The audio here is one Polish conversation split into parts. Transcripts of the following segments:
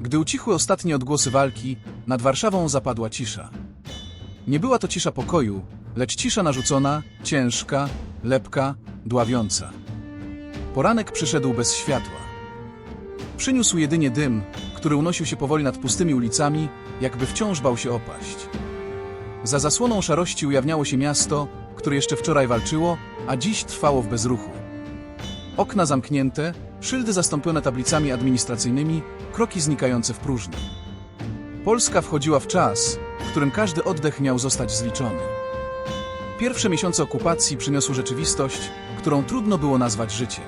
Gdy ucichły ostatnie odgłosy walki, nad Warszawą zapadła cisza. Nie była to cisza pokoju, lecz cisza narzucona, ciężka, lepka, dławiąca. Poranek przyszedł bez światła. Przyniósł jedynie dym, który unosił się powoli nad pustymi ulicami, jakby wciąż bał się opaść. Za zasłoną szarości ujawniało się miasto, które jeszcze wczoraj walczyło, a dziś trwało w bezruchu. Okna zamknięte, szyldy zastąpione tablicami administracyjnymi, kroki znikające w próżni. Polska wchodziła w czas, w którym każdy oddech miał zostać zliczony. Pierwsze miesiące okupacji przyniosły rzeczywistość, którą trudno było nazwać życiem.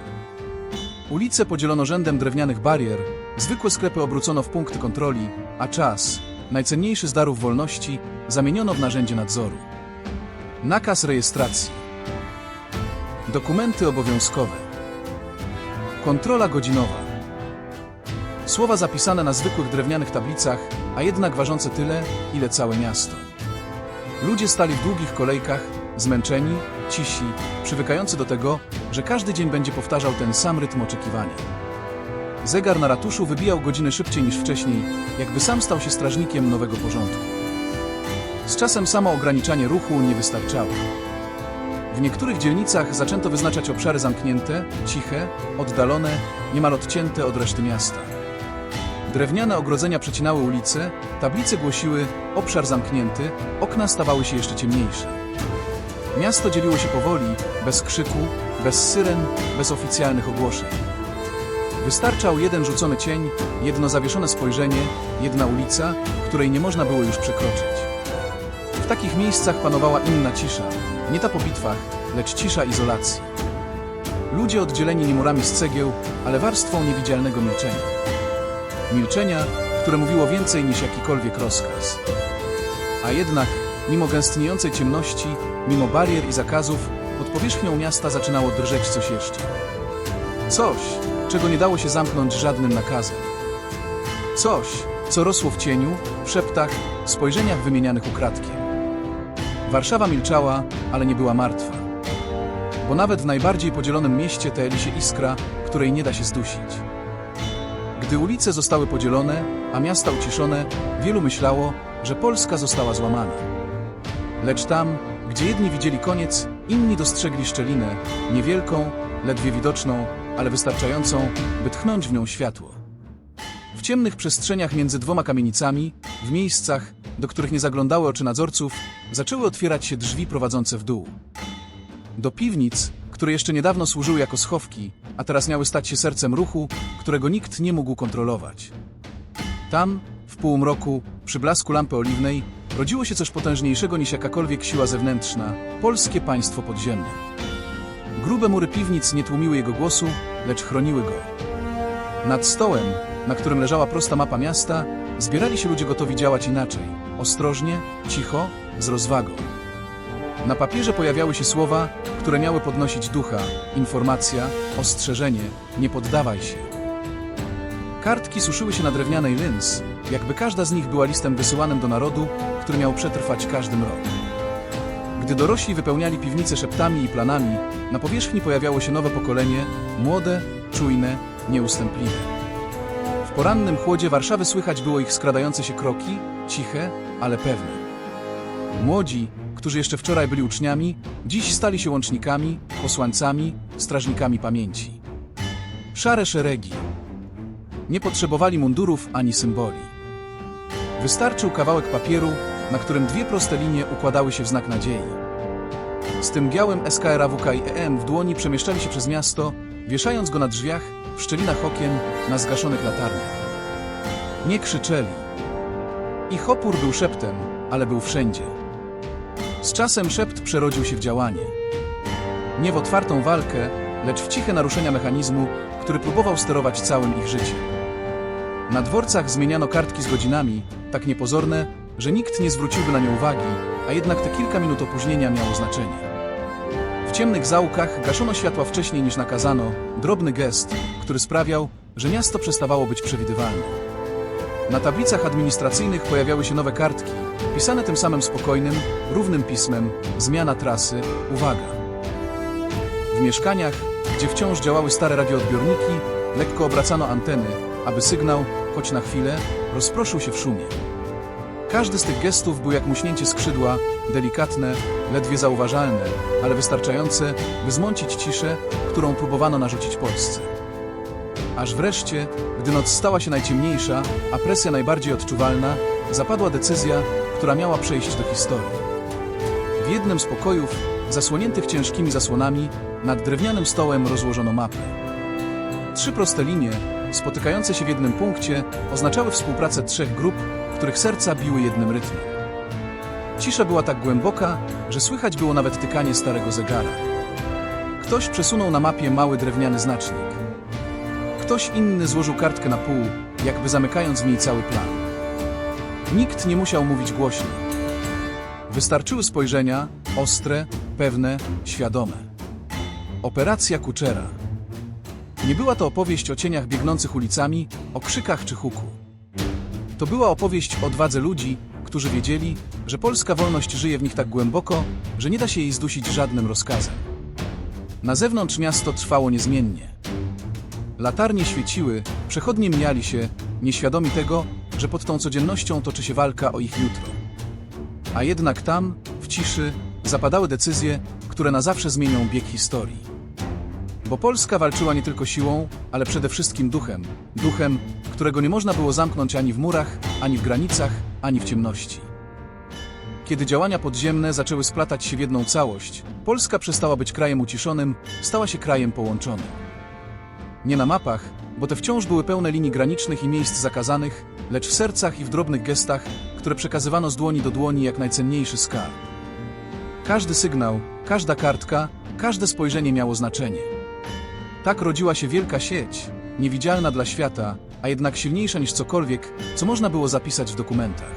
Ulice podzielono rzędem drewnianych barier, zwykłe sklepy obrócono w punkty kontroli, a czas, najcenniejszy z darów wolności, zamieniono w narzędzie nadzoru. Nakaz rejestracji. Dokumenty obowiązkowe. Kontrola godzinowa. Słowa zapisane na zwykłych drewnianych tablicach, a jednak ważące tyle, ile całe miasto. Ludzie stali w długich kolejkach, zmęczeni, cisi, przywykający do tego, że każdy dzień będzie powtarzał ten sam rytm oczekiwania. Zegar na ratuszu wybijał godziny szybciej niż wcześniej, jakby sam stał się strażnikiem nowego porządku. Z czasem samo ograniczanie ruchu nie wystarczało. W niektórych dzielnicach zaczęto wyznaczać obszary zamknięte, ciche, oddalone, niemal odcięte od reszty miasta. Drewniane ogrodzenia przecinały ulice, tablice głosiły obszar zamknięty, okna stawały się jeszcze ciemniejsze. Miasto dzieliło się powoli, bez krzyku, bez syren, bez oficjalnych ogłoszeń. Wystarczał jeden rzucony cień, jedno zawieszone spojrzenie, jedna ulica, której nie można było już przekroczyć. W takich miejscach panowała inna cisza, nie ta po bitwach, lecz cisza izolacji. Ludzie oddzieleni nie murami z cegieł, ale warstwą niewidzialnego milczenia. Milczenia, które mówiło więcej niż jakikolwiek rozkaz. A jednak, mimo gęstniejącej ciemności, mimo barier i zakazów, pod powierzchnią miasta zaczynało drżeć coś jeszcze. Coś, czego nie dało się zamknąć żadnym nakazem. Coś, co rosło w cieniu, w szeptach, spojrzeniach wymienianych ukradkiem. Warszawa milczała, ale nie była martwa. Bo nawet w najbardziej podzielonym mieście teli się iskra, której nie da się zdusić. Gdy ulice zostały podzielone, a miasta uciszone, wielu myślało, że Polska została złamana. Lecz tam, gdzie jedni widzieli koniec, inni dostrzegli szczelinę, niewielką, ledwie widoczną, ale wystarczającą, by tchnąć w nią światło. W ciemnych przestrzeniach między dwoma kamienicami, w miejscach, do których nie zaglądały oczy nadzorców, zaczęły otwierać się drzwi prowadzące w dół. Do piwnic, które jeszcze niedawno służyły jako schowki, a teraz miały stać się sercem ruchu, którego nikt nie mógł kontrolować. Tam, w półmroku, przy blasku lampy oliwnej, rodziło się coś potężniejszego niż jakakolwiek siła zewnętrzna polskie państwo podziemne. Grube mury piwnic nie tłumiły jego głosu, lecz chroniły go. Nad stołem, na którym leżała prosta mapa miasta, zbierali się ludzie gotowi działać inaczej, ostrożnie, cicho, z rozwagą. Na papierze pojawiały się słowa, które miały podnosić ducha, informacja, ostrzeżenie, nie poddawaj się. Kartki suszyły się na drewnianej lyns, jakby każda z nich była listem wysyłanym do narodu, który miał przetrwać każdy mrok. Gdy dorośli wypełniali piwnice szeptami i planami, na powierzchni pojawiało się nowe pokolenie, młode, czujne, nieustępliwe. Porannym chłodzie Warszawy słychać było ich skradające się kroki, ciche, ale pewne. Młodzi, którzy jeszcze wczoraj byli uczniami, dziś stali się łącznikami, posłańcami, strażnikami pamięci. Szare szeregi. Nie potrzebowali mundurów ani symboli. Wystarczył kawałek papieru, na którym dwie proste linie układały się w znak nadziei. Z tym białym SKRAWK i EM w dłoni przemieszczali się przez miasto, wieszając go na drzwiach, w szczelinach okien, na zgaszonych latarniach. Nie krzyczeli. Ich opór był szeptem, ale był wszędzie. Z czasem szept przerodził się w działanie. Nie w otwartą walkę, lecz w ciche naruszenia mechanizmu, który próbował sterować całym ich życiem. Na dworcach zmieniano kartki z godzinami, tak niepozorne, że nikt nie zwróciłby na nie uwagi, a jednak te kilka minut opóźnienia miało znaczenie. W ciemnych zaułkach gaszono światła wcześniej niż nakazano, drobny gest, który sprawiał, że miasto przestawało być przewidywalne. Na tablicach administracyjnych pojawiały się nowe kartki, pisane tym samym spokojnym, równym pismem, zmiana trasy, uwaga. W mieszkaniach, gdzie wciąż działały stare radioodbiorniki, lekko obracano anteny, aby sygnał, choć na chwilę, rozproszył się w szumie. Każdy z tych gestów był jak muśnięcie skrzydła, delikatne, ledwie zauważalne, ale wystarczające, by zmącić ciszę, którą próbowano narzucić Polsce. Aż wreszcie, gdy noc stała się najciemniejsza, a presja najbardziej odczuwalna, zapadła decyzja, która miała przejść do historii. W jednym z pokojów, zasłoniętych ciężkimi zasłonami, nad drewnianym stołem rozłożono mapę. Trzy proste linie, spotykające się w jednym punkcie, oznaczały współpracę trzech grup, których serca biły jednym rytmem. Cisza była tak głęboka, że słychać było nawet tykanie starego zegara. Ktoś przesunął na mapie mały drewniany znacznik. Ktoś inny złożył kartkę na pół, jakby zamykając w niej cały plan. Nikt nie musiał mówić głośno. Wystarczyły spojrzenia, ostre, pewne, świadome. Operacja Kuczera. Nie była to opowieść o cieniach biegnących ulicami, o krzykach czy huku. To była opowieść o odwadze ludzi, którzy wiedzieli, że polska wolność żyje w nich tak głęboko, że nie da się jej zdusić żadnym rozkazem. Na zewnątrz miasto trwało niezmiennie. Latarnie świeciły, przechodnie mijali się, nieświadomi tego, że pod tą codziennością toczy się walka o ich jutro. A jednak tam, w ciszy, zapadały decyzje, które na zawsze zmienią bieg historii. Bo Polska walczyła nie tylko siłą, ale przede wszystkim duchem. Duchem, którego nie można było zamknąć ani w murach, ani w granicach, ani w ciemności. Kiedy działania podziemne zaczęły splatać się w jedną całość, Polska przestała być krajem uciszonym, stała się krajem połączonym. Nie na mapach, bo te wciąż były pełne linii granicznych i miejsc zakazanych, lecz w sercach i w drobnych gestach, które przekazywano z dłoni do dłoni jak najcenniejszy skarb. Każdy sygnał, każda kartka, każde spojrzenie miało znaczenie. Tak rodziła się wielka sieć, niewidzialna dla świata, a jednak silniejsza niż cokolwiek, co można było zapisać w dokumentach.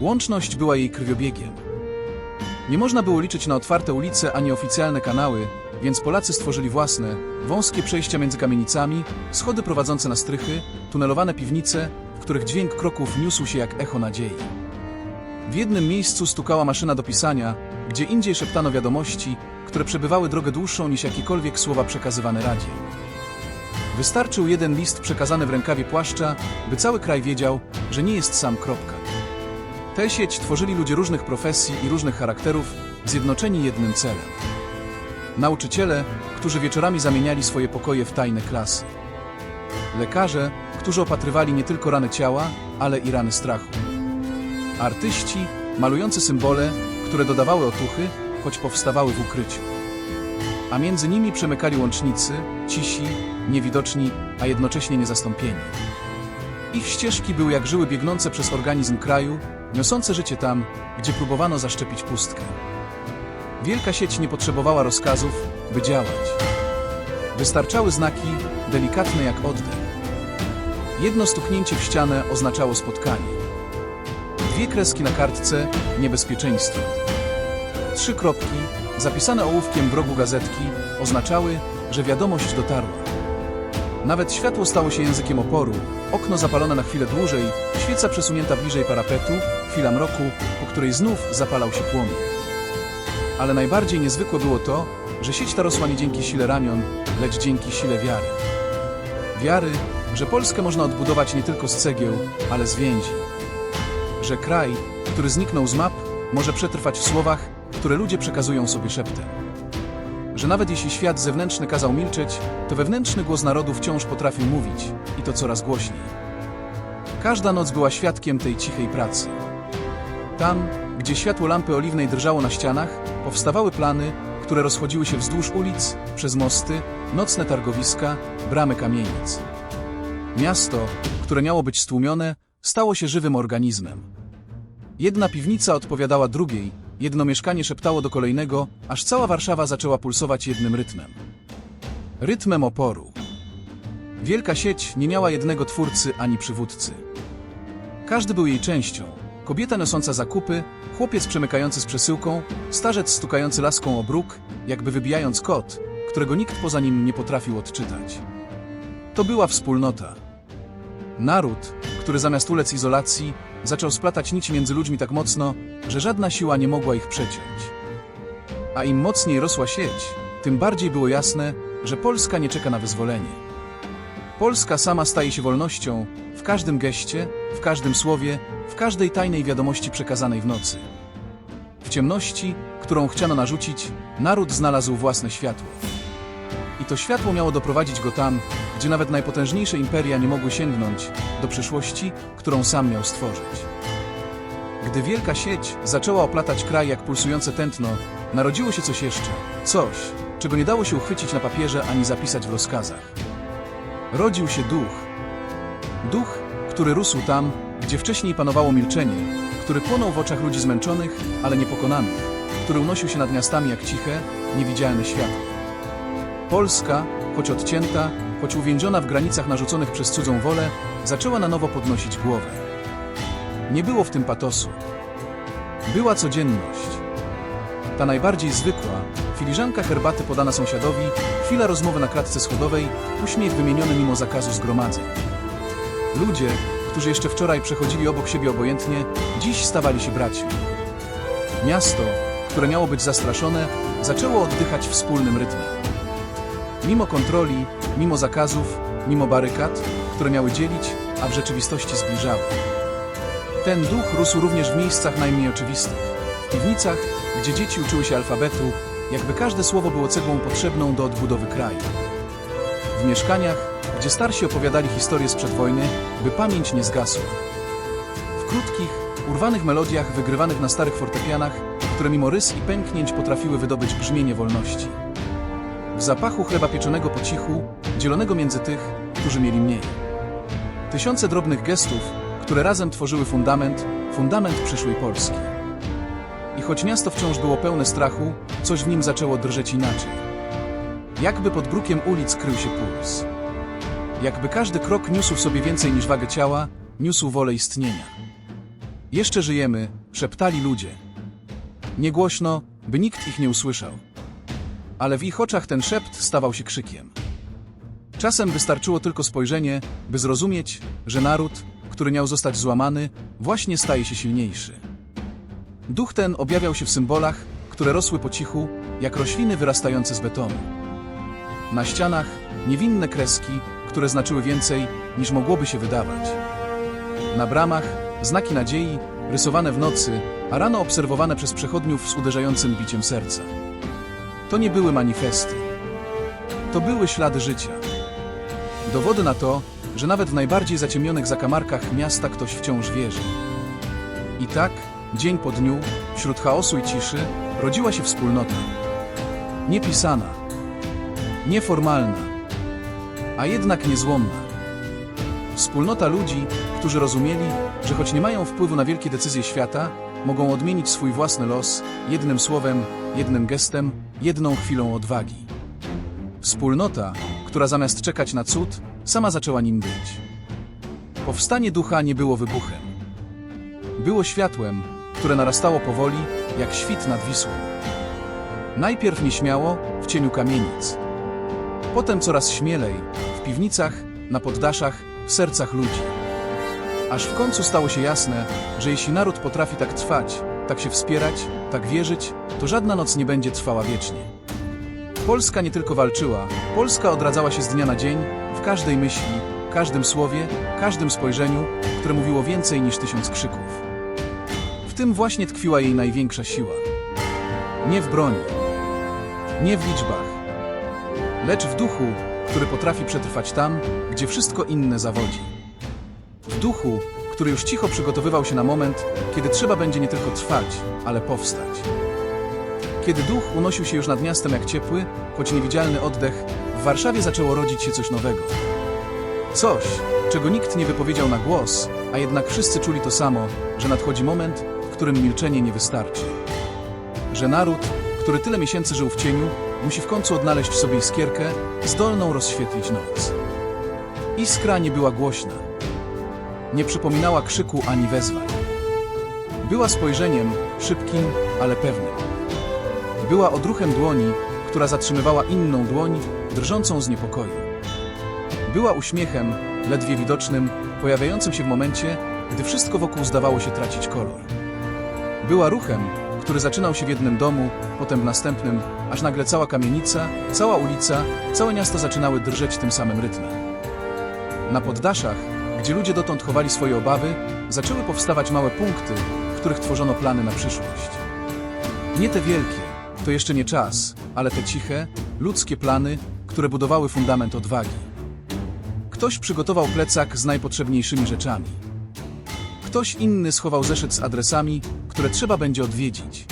Łączność była jej krwiobiegiem. Nie można było liczyć na otwarte ulice ani oficjalne kanały, więc Polacy stworzyli własne, wąskie przejścia między kamienicami, schody prowadzące na strychy, tunelowane piwnice, w których dźwięk kroków niósł się jak echo nadziei. W jednym miejscu stukała maszyna do pisania, gdzie indziej szeptano wiadomości, które przebywały drogę dłuższą niż jakiekolwiek słowa przekazywane Radzie. Wystarczył jeden list przekazany w rękawie płaszcza, by cały kraj wiedział, że nie jest sam kropka. Tę sieć tworzyli ludzie różnych profesji i różnych charakterów, zjednoczeni jednym celem. Nauczyciele, którzy wieczorami zamieniali swoje pokoje w tajne klasy. Lekarze, którzy opatrywali nie tylko rany ciała, ale i rany strachu. Artyści, malujący symbole, które dodawały otuchy, choć powstawały w ukryciu. A między nimi przemykali łącznicy, cisi, niewidoczni, a jednocześnie niezastąpieni. Ich ścieżki były jak żyły biegnące przez organizm kraju, niosące życie tam, gdzie próbowano zaszczepić pustkę. Wielka sieć nie potrzebowała rozkazów, by działać. Wystarczały znaki, delikatne jak oddech. Jedno stuknięcie w ścianę oznaczało spotkanie. Dwie kreski na kartce niebezpieczeństwo. Trzy kropki, zapisane ołówkiem w rogu gazetki, oznaczały, że wiadomość dotarła. Nawet światło stało się językiem oporu, okno zapalone na chwilę dłużej, świeca przesunięta bliżej parapetu, chwila mroku, po której znów zapalał się płomień. Ale najbardziej niezwykłe było to, że sieć ta rosła nie dzięki sile ramion, lecz dzięki sile wiary. Wiary, że Polskę można odbudować nie tylko z cegieł, ale z więzi. Że kraj, który zniknął z map, może przetrwać w słowach, które ludzie przekazują sobie szeptem. Że nawet jeśli świat zewnętrzny kazał milczeć, to wewnętrzny głos narodu wciąż potrafił mówić i to coraz głośniej. Każda noc była świadkiem tej cichej pracy. Tam, gdzie światło lampy oliwnej drżało na ścianach, powstawały plany, które rozchodziły się wzdłuż ulic, przez mosty, nocne targowiska, bramy kamienic. Miasto, które miało być stłumione, stało się żywym organizmem. Jedna piwnica odpowiadała drugiej, jedno mieszkanie szeptało do kolejnego, aż cała Warszawa zaczęła pulsować jednym rytmem. Rytmem oporu. Wielka sieć nie miała jednego twórcy ani przywódcy. Każdy był jej częścią. Kobieta niosąca zakupy, chłopiec przemykający z przesyłką, starzec stukający laską o bruk, jakby wybijając kod, którego nikt poza nim nie potrafił odczytać. To była wspólnota. Naród, który zamiast ulec izolacji, zaczął splatać nici między ludźmi tak mocno, że żadna siła nie mogła ich przeciąć. A im mocniej rosła sieć, tym bardziej było jasne, że Polska nie czeka na wyzwolenie. Polska sama staje się wolnością, w każdym geście, w każdym słowie, w każdej tajnej wiadomości przekazanej w nocy. W ciemności, którą chciano narzucić, naród znalazł własne światło. I to światło miało doprowadzić go tam, gdzie nawet najpotężniejsze imperia nie mogły sięgnąć, do przyszłości, którą sam miał stworzyć. Gdy wielka sieć zaczęła oplatać kraj jak pulsujące tętno, narodziło się coś jeszcze. Coś, czego nie dało się uchwycić na papierze ani zapisać w rozkazach. Rodził się duch. Duch, który rósł tam, gdzie wcześniej panowało milczenie, który płonął w oczach ludzi zmęczonych, ale niepokonanych, który unosił się nad miastami jak ciche, niewidzialne światło. Polska, choć odcięta, choć uwięziona w granicach narzuconych przez cudzą wolę, zaczęła na nowo podnosić głowę. Nie było w tym patosu. Była codzienność. Ta najbardziej zwykła, filiżanka herbaty podana sąsiadowi, chwila rozmowy na klatce schodowej, uśmiech wymieniony mimo zakazu zgromadzeń. Ludzie, którzy jeszcze wczoraj przechodzili obok siebie obojętnie, dziś stawali się braćmi. Miasto, które miało być zastraszone, zaczęło oddychać wspólnym rytmem. Mimo kontroli, mimo zakazów, mimo barykad, które miały dzielić, a w rzeczywistości zbliżały. Ten duch rósł również w miejscach najmniej oczywistych. W piwnicach, gdzie dzieci uczyły się alfabetu, jakby każde słowo było cegłą potrzebną do odbudowy kraju. W mieszkaniach, gdzie starsi opowiadali historię sprzed wojny, by pamięć nie zgasła. W krótkich, urwanych melodiach wygrywanych na starych fortepianach, które mimo rys i pęknięć potrafiły wydobyć brzmienie wolności. W zapachu chleba pieczonego po cichu, dzielonego między tych, którzy mieli mniej. Tysiące drobnych gestów, które razem tworzyły fundament, fundament przyszłej Polski. I choć miasto wciąż było pełne strachu, coś w nim zaczęło drżeć inaczej. Jakby pod brukiem ulic krył się puls. Jakby każdy krok niósł w sobie więcej niż wagę ciała, niósł wolę istnienia. Jeszcze żyjemy, szeptali ludzie. Niegłośno, by nikt ich nie usłyszał. Ale w ich oczach ten szept stawał się krzykiem. Czasem wystarczyło tylko spojrzenie, by zrozumieć, że naród, który miał zostać złamany, właśnie staje się silniejszy. Duch ten objawiał się w symbolach, które rosły po cichu, jak rośliny wyrastające z betonu. Na ścianach niewinne kreski, które znaczyły więcej, niż mogłoby się wydawać. Na bramach znaki nadziei, rysowane w nocy, a rano obserwowane przez przechodniów z uderzającym biciem serca. To nie były manifesty. To były ślady życia. Dowody na to, że nawet w najbardziej zaciemnionych zakamarkach miasta ktoś wciąż wierzy. I tak, dzień po dniu, wśród chaosu i ciszy, rodziła się wspólnota. Niepisana, nieformalna, a jednak niezłomna. Wspólnota ludzi, którzy rozumieli, że choć nie mają wpływu na wielkie decyzje świata, mogą odmienić swój własny los jednym słowem, jednym gestem, jedną chwilą odwagi. Wspólnota, która zamiast czekać na cud, sama zaczęła nim być. Powstanie ducha nie było wybuchem. Było światłem, które narastało powoli, jak świt nad Wisłą. Najpierw nieśmiało, w cieniu kamienic. Potem coraz śmielej, w piwnicach, na poddaszach, w sercach ludzi. Aż w końcu stało się jasne, że jeśli naród potrafi tak trwać, tak się wspierać, tak wierzyć, to żadna noc nie będzie trwała wiecznie. Polska nie tylko walczyła, Polska odradzała się z dnia na dzień, w każdej myśli, każdym słowie, każdym spojrzeniu, które mówiło więcej niż tysiąc krzyków. W tym właśnie tkwiła jej największa siła. Nie w broni, nie w liczbach, lecz w duchu, który potrafi przetrwać tam, gdzie wszystko inne zawodzi. Duchu, który już cicho przygotowywał się na moment, kiedy trzeba będzie nie tylko trwać, ale powstać. Kiedy duch unosił się już nad miastem jak ciepły, choć niewidzialny oddech, w Warszawie zaczęło rodzić się coś nowego. Coś, czego nikt nie wypowiedział na głos, a jednak wszyscy czuli to samo, że nadchodzi moment, w którym milczenie nie wystarczy. Że naród, który tyle miesięcy żył w cieniu, musi w końcu odnaleźć w sobie iskierkę, zdolną rozświetlić noc. Iskra nie była głośna. Nie przypominała krzyku ani wezwań. Była spojrzeniem, szybkim, ale pewnym. Była odruchem dłoni, która zatrzymywała inną dłoń, drżącą z niepokoju. Była uśmiechem, ledwie widocznym, pojawiającym się w momencie, gdy wszystko wokół zdawało się tracić kolor. Była ruchem, który zaczynał się w jednym domu, potem w następnym, aż nagle cała kamienica, cała ulica, całe miasto zaczynały drżeć tym samym rytmem. Na poddaszach, gdzie ludzie dotąd chowali swoje obawy, zaczęły powstawać małe punkty, w których tworzono plany na przyszłość. Nie te wielkie, to jeszcze nie czas, ale te ciche, ludzkie plany, które budowały fundament odwagi. Ktoś przygotował plecak z najpotrzebniejszymi rzeczami. Ktoś inny schował zeszyt z adresami, które trzeba będzie odwiedzić.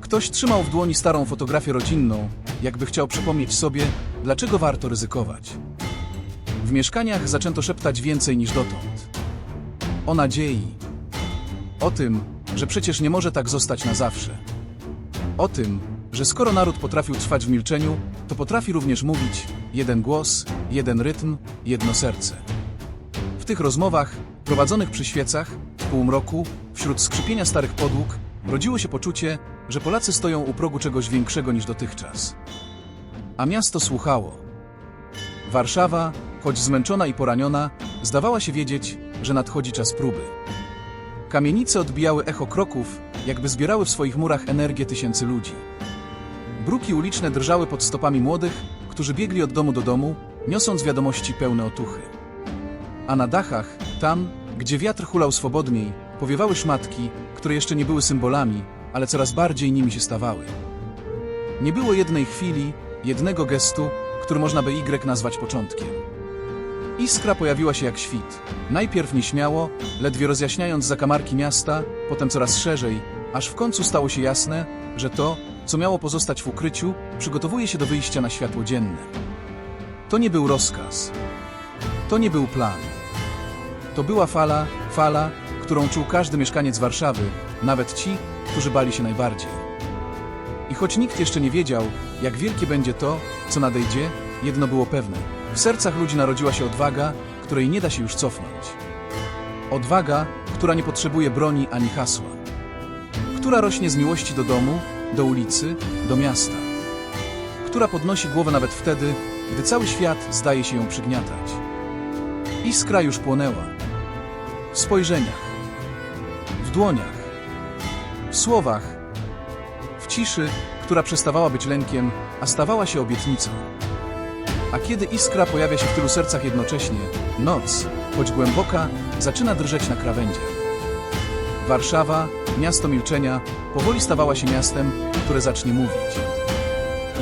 Ktoś trzymał w dłoni starą fotografię rodzinną, jakby chciał przypomnieć sobie, dlaczego warto ryzykować. W mieszkaniach zaczęto szeptać więcej niż dotąd. O nadziei. O tym, że przecież nie może tak zostać na zawsze. O tym, że skoro naród potrafił trwać w milczeniu, to potrafi również mówić jeden głos, jeden rytm, jedno serce. W tych rozmowach, prowadzonych przy świecach, w półmroku, wśród skrzypienia starych podłóg, rodziło się poczucie, że Polacy stoją u progu czegoś większego niż dotychczas. A miasto słuchało. Warszawa, choć zmęczona i poraniona, zdawała się wiedzieć, że nadchodzi czas próby. Kamienice odbijały echo kroków, jakby zbierały w swoich murach energię tysięcy ludzi. Bruki uliczne drżały pod stopami młodych, którzy biegli od domu do domu, niosąc wiadomości pełne otuchy. A na dachach, tam, gdzie wiatr hulał swobodniej, powiewały szmatki, które jeszcze nie były symbolami, ale coraz bardziej nimi się stawały. Nie było jednej chwili, jednego gestu, który można by Y nazwać początkiem. Iskra pojawiła się jak świt. Najpierw nieśmiało, ledwie rozjaśniając zakamarki miasta, potem coraz szerzej, aż w końcu stało się jasne, że to, co miało pozostać w ukryciu, przygotowuje się do wyjścia na światło dzienne. To nie był rozkaz. To nie był plan. To była fala, fala, którą czuł każdy mieszkaniec Warszawy, nawet ci, którzy bali się najbardziej. I choć nikt jeszcze nie wiedział, jak wielkie będzie to, co nadejdzie, jedno było pewne. W sercach ludzi narodziła się odwaga, której nie da się już cofnąć. Odwaga, która nie potrzebuje broni ani hasła. Która rośnie z miłości do domu, do ulicy, do miasta. Która podnosi głowę nawet wtedy, gdy cały świat zdaje się ją przygniatać. Iskra już płonęła. W spojrzeniach, w dłoniach, w słowach, w ciszy, która przestawała być lękiem, a stawała się obietnicą. A kiedy iskra pojawia się w tylu sercach jednocześnie, noc, choć głęboka, zaczyna drżeć na krawędziach. Warszawa, miasto milczenia, powoli stawała się miastem, które zacznie mówić.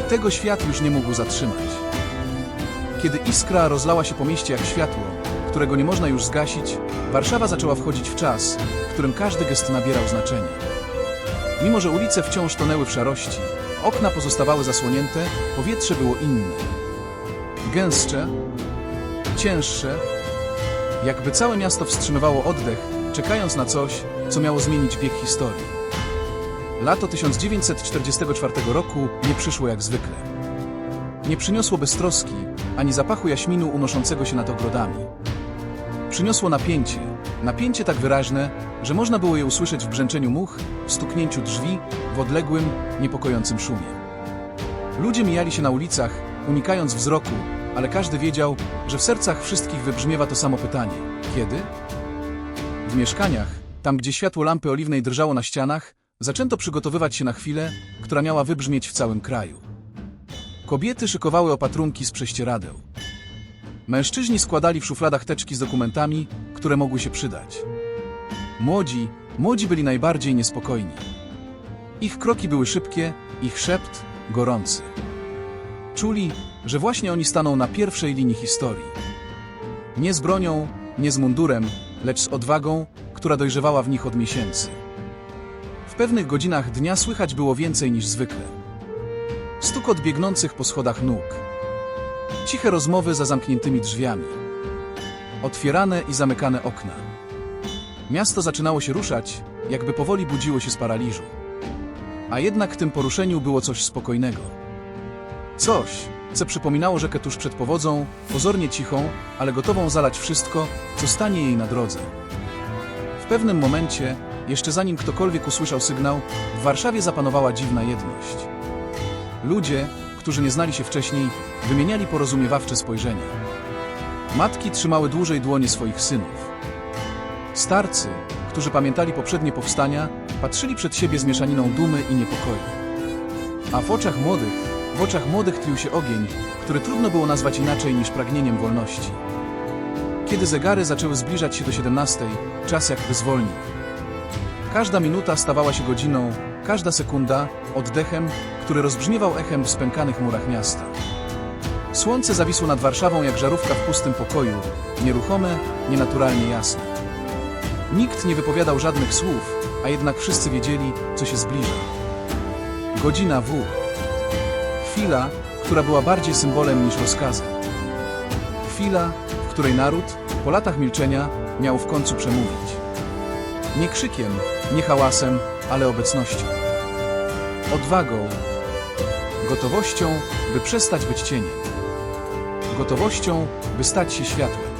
I tego świat już nie mógł zatrzymać. Kiedy iskra rozlała się po mieście jak światło, którego nie można już zgasić, Warszawa zaczęła wchodzić w czas, w którym każdy gest nabierał znaczenia. Mimo, że ulice wciąż tonęły w szarości, okna pozostawały zasłonięte, powietrze było inne. Gęstsze, cięższe, jakby całe miasto wstrzymywało oddech, czekając na coś, co miało zmienić bieg historii. Lato 1944 roku nie przyszło jak zwykle. Nie przyniosło beztroski, ani zapachu jaśminu unoszącego się nad ogrodami. Przyniosło napięcie, napięcie tak wyraźne, że można było je usłyszeć w brzęczeniu much, w stuknięciu drzwi, w odległym, niepokojącym szumie. Ludzie mijali się na ulicach, unikając wzroku, ale każdy wiedział, że w sercach wszystkich wybrzmiewa to samo pytanie: kiedy? W mieszkaniach, tam gdzie światło lampy oliwnej drżało na ścianach, zaczęto przygotowywać się na chwilę, która miała wybrzmieć w całym kraju. Kobiety szykowały opatrunki z prześcieradeł. Mężczyźni składali w szufladach teczki z dokumentami, które mogły się przydać. Młodzi, młodzi byli najbardziej niespokojni. Ich kroki były szybkie, ich szept gorący. Czuli, że właśnie oni staną na pierwszej linii historii. Nie z bronią, nie z mundurem, lecz z odwagą, która dojrzewała w nich od miesięcy. W pewnych godzinach dnia słychać było więcej niż zwykle. Stukot biegnących po schodach nóg. Ciche rozmowy za zamkniętymi drzwiami. Otwierane i zamykane okna. Miasto zaczynało się ruszać, jakby powoli budziło się z paraliżu. A jednak w tym poruszeniu było coś spokojnego. Coś, co przypominało rzekę tuż przed powodzą, pozornie cichą, ale gotową zalać wszystko, co stanie jej na drodze. W pewnym momencie, jeszcze zanim ktokolwiek usłyszał sygnał, w Warszawie zapanowała dziwna jedność. Ludzie, którzy nie znali się wcześniej, wymieniali porozumiewawcze spojrzenia. Matki trzymały dłużej dłonie swoich synów. Starcy, którzy pamiętali poprzednie powstania, patrzyli przed siebie z mieszaniną dumy i niepokoju. A w oczach młodych, w oczach młodych tlił się ogień, który trudno było nazwać inaczej niż pragnieniem wolności. Kiedy zegary zaczęły zbliżać się do 17, czas jakby zwolnił. Każda minuta stawała się godziną, każda sekunda oddechem, który rozbrzmiewał echem w spękanych murach miasta. Słońce zawisło nad Warszawą jak żarówka w pustym pokoju, nieruchome, nienaturalnie jasne. Nikt nie wypowiadał żadnych słów, a jednak wszyscy wiedzieli, co się zbliża. Godzina W. Chwila, która była bardziej symbolem niż rozkazem. Chwila, w której naród, po latach milczenia, miał w końcu przemówić. Nie krzykiem, nie hałasem, ale obecnością. Odwagą, gotowością, by przestać być cieniem. Gotowością, by stać się światłem.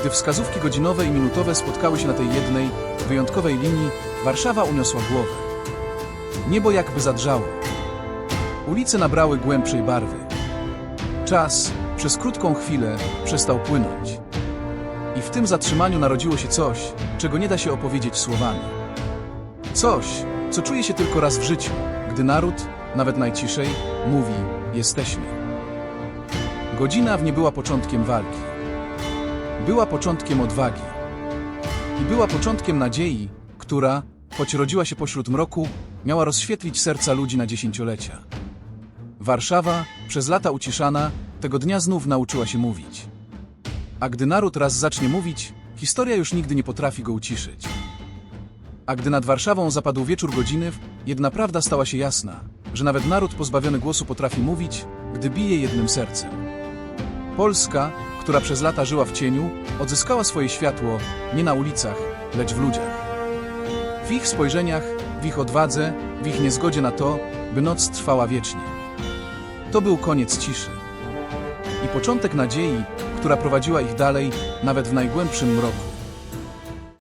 Gdy wskazówki godzinowe i minutowe spotkały się na tej jednej, wyjątkowej linii, Warszawa uniosła głowę. Niebo jakby zadrżało. Ulice nabrały głębszej barwy. Czas, przez krótką chwilę, przestał płynąć. I w tym zatrzymaniu narodziło się coś, czego nie da się opowiedzieć słowami. Coś, co czuje się tylko raz w życiu, gdy naród, nawet najciszej, mówi: Jesteśmy. Godzina w nie była początkiem walki. Była początkiem odwagi. I była początkiem nadziei, która, choć rodziła się pośród mroku, miała rozświetlić serca ludzi na dziesięciolecia. Warszawa, przez lata uciszana, tego dnia znów nauczyła się mówić. A gdy naród raz zacznie mówić, historia już nigdy nie potrafi go uciszyć. A gdy nad Warszawą zapadł wieczór godziny, jedna prawda stała się jasna, że nawet naród pozbawiony głosu potrafi mówić, gdy bije jednym sercem. Polska, która przez lata żyła w cieniu, odzyskała swoje światło nie na ulicach, lecz w ludziach. W ich spojrzeniach, w ich odwadze, w ich niezgodzie na to, by noc trwała wiecznie. To był koniec ciszy. I początek nadziei, która prowadziła ich dalej, nawet w najgłębszym mroku.